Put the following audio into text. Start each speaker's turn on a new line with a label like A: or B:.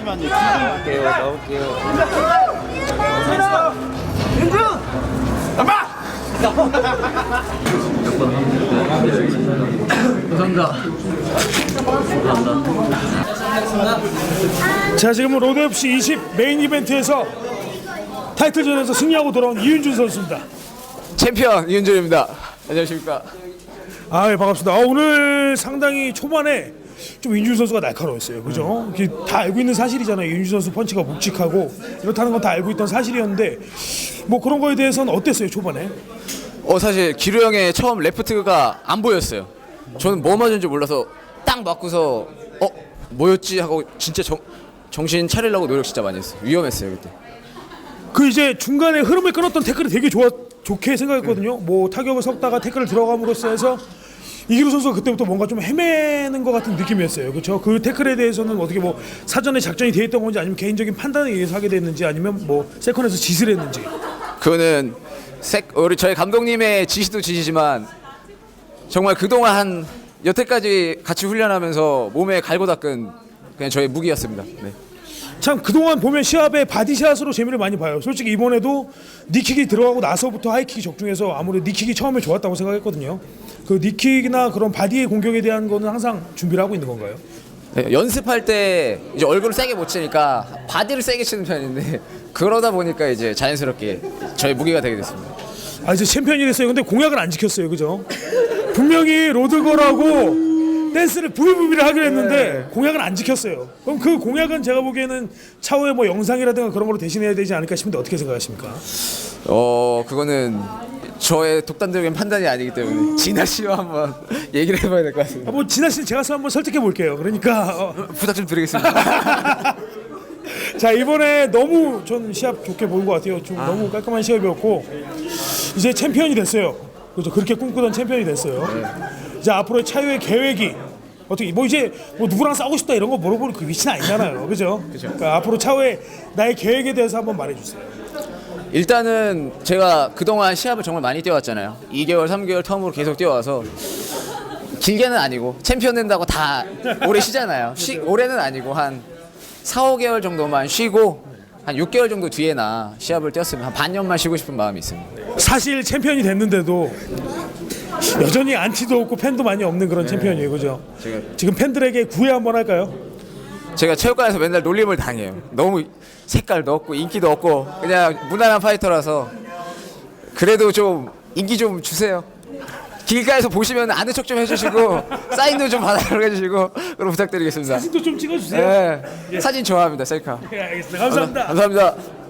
A: 나올게요. 나올게요.
B: 자 지금은 로드 FC 20 메인 이벤트에서 타이틀전에서 승리하고 돌아온 이윤준 선수입니다.
C: 챔피언 이은준입니다. 안녕하십니까.
B: 아 예, 반갑습니다. 아, 오늘 상당히 초반에 좀 윤준 선수가 날카로웠어요. 그죠? 이게 다 알고 있는 사실이잖아요. 윤준 선수 펀치가 묵직하고 이렇다는 건 다 알고 있던 사실이었는데 뭐 그런 거에 대해서는 어땠어요 초반에?
C: 어 사실 기루 형의 처음 레프트가 안 보였어요. 저는 뭐 맞은지 몰라서 딱 맞고서 어 뭐였지 하고 진짜 정, 정신 차리려고 노력 진짜 많이 했어요. 위험했어요 그때.
B: 그 이제 중간에 흐름을 끊었던 태클이 되게 좋아 좋게 생각했거든요. 뭐 타격을 섞다가 태클을 들어감으로써 해서 이기루 선수가 그때부터 뭔가 좀 헤매는 것 같은 느낌이었어요. 그렇죠? 그 태클에 대해서는 어떻게 뭐 사전에 작전이 돼 있던 건지 아니면 개인적인 판단에 의해서 하게 됐는지 아니면 뭐 세컨에서 짓을 했는지.
C: 그거는 색 우리 저희 감독님의 지시도 지시지만 정말 그동안 한 여태까지 같이 훈련하면서 몸에 갈고 닦은 그냥 저의 무기였습니다. 네.
B: 참 그동안 보면 시합에 바디샷으로 재미를 많이 봐요. 솔직히 이번에도 니킥이 들어가고 나서부터 하이킥이 적중해서 아무래도 니킥이 처음에 좋았다고 생각했거든요. 그 니킥이나 그런 바디의 공격에 대한 거는 항상 준비를 하고 있는 건가요?
C: 네, 연습할 때 이제 얼굴을 세게 못 치니까 바디를 세게 치는 편인데 그러다 보니까 이제 자연스럽게 저의 무기가 되게 됐습니다.
B: 아 이제 챔피언이 됐어요. 근데 공약을 안 지켰어요. 그죠? 분명히 로드걸하고 댄스를 부비부비를 하기로 했는데 공약을 안 지켰어요. 그럼 그 공약은 제가 보기에는 차후에 뭐 영상이라든가 그런 걸로 대신해야 되지 않을까 싶은데 어떻게 생각하십니까?
C: 어 그거는 저의 독단적인 판단이 아니기 때문에 진아 씨와 한번 얘기를 해봐야 될 것 같습니다.
B: 아, 뭐 진아 씨는 제가 한번 설득해 볼게요. 그러니까 어,
C: 부탁 좀 드리겠습니다.
B: 자 이번에 너무 전 시합 좋게 보인 것 같아요. 좀 너무 깔끔한 시합이었고 이제 챔피언이 됐어요. 그렇죠. 그렇게 꿈꾸던 챔피언이 됐어요. 이제 앞으로의 차유의 계획이 어떻게 뭐 이제 뭐 누구랑 싸우고 싶다 이런 거 물어보는 그 위치는 아니잖아요. 그죠? 그러니까 앞으로 차후에 나의 계획에 대해서 한번 말해주세요.
C: 일단은 제가 그동안 시합을 정말 많이 뛰어왔잖아요. 2개월, 3개월 텀으로 계속 뛰어와서 길게는 아니고 챔피언 된다고 다 오래 쉬잖아요. 쉬, 올해는 아니고 한 4, 5개월 정도만 쉬고 한 6개월 정도 뒤에나 시합을 뛰었으면 한 반년만 쉬고 싶은 마음이 있습니다.
B: 사실 챔피언이 됐는데도 여전히 안티도 없고 팬도 많이 없는 그런 챔피언이에요. 그죠?
C: 제가-
B: 지금 팬들에게 구애 한번 할까요?
C: 제가 체육관에서 맨날 놀림을 당해요. 너무 색깔도 없고 인기도 없고 그냥 무난한 파이터라서 그래도 좀 인기 좀 주세요. 길가에서 보시면 아는 척 좀 해주시고 사인도 좀 받아달라고 해주시고 그럼 부탁드리겠습니다.
B: 사진도 좀 찍어주세요.
C: 네, 사진 좋아합니다 셀카.
B: 네, 알겠습니다. 감사합니다.
C: 감사합니다.